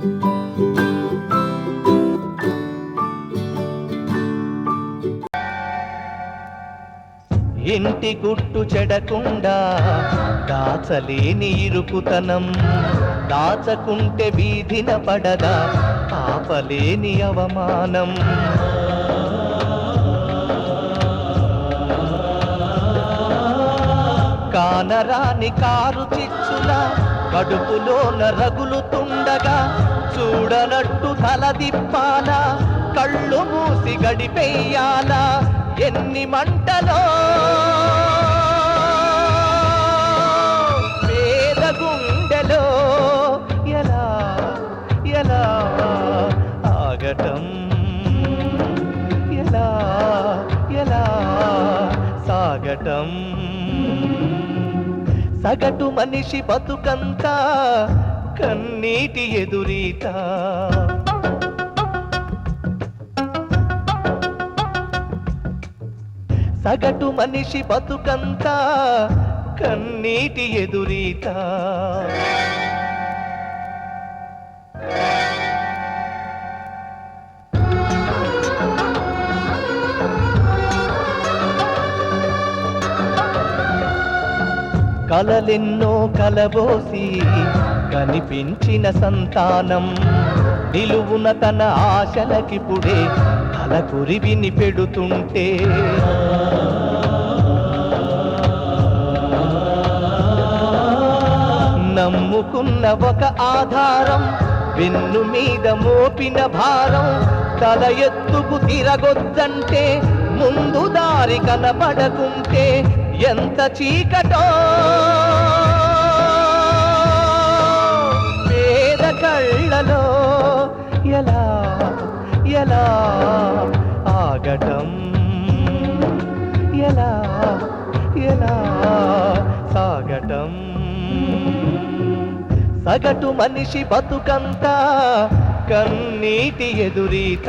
ఇంటి గుట్టు చెడకుండా దాచలేని ఇరుకుతనం. దాచకుంటే వీధిన పడదా ఆపలేని అవమానం. కానరాని కారు చిచ్చుల కడుపులోన రగులుతుండగా తలదిప్పాలా కళ్ళు మూసి గడిపెయ్యాల ఎన్ని మంటలో? పేద గుండెలో ఎలా ఎలా ఆగటం? ఎలా ఎలా సాగటం? సగటు మనిషి బతుకంతా కన్నీటి ఎదురీతా? సగటు మనిషి బతుకంతా కన్నీటి ఎదురీత. కలలెన్నో కలబోసి కనిపించిన సంతానం నిలువున తన ఆశలకిపుడే తల కురివిని పెడుతుంటే. నమ్ముకున్న ఒక ఆధారం వెన్ను మీద మోపిన భారం తల ఎత్తుకు తిరగొద్దంటే ముందు దారి కనపడకుంటే ఎంత చీకటో. పేద కళ్ళలో ఎలా ఎలా ఆగటం? ఎలా ఎలా సాగటం? సగటు మనిషి బతుకంతా కన్నీటి ఎదురీత.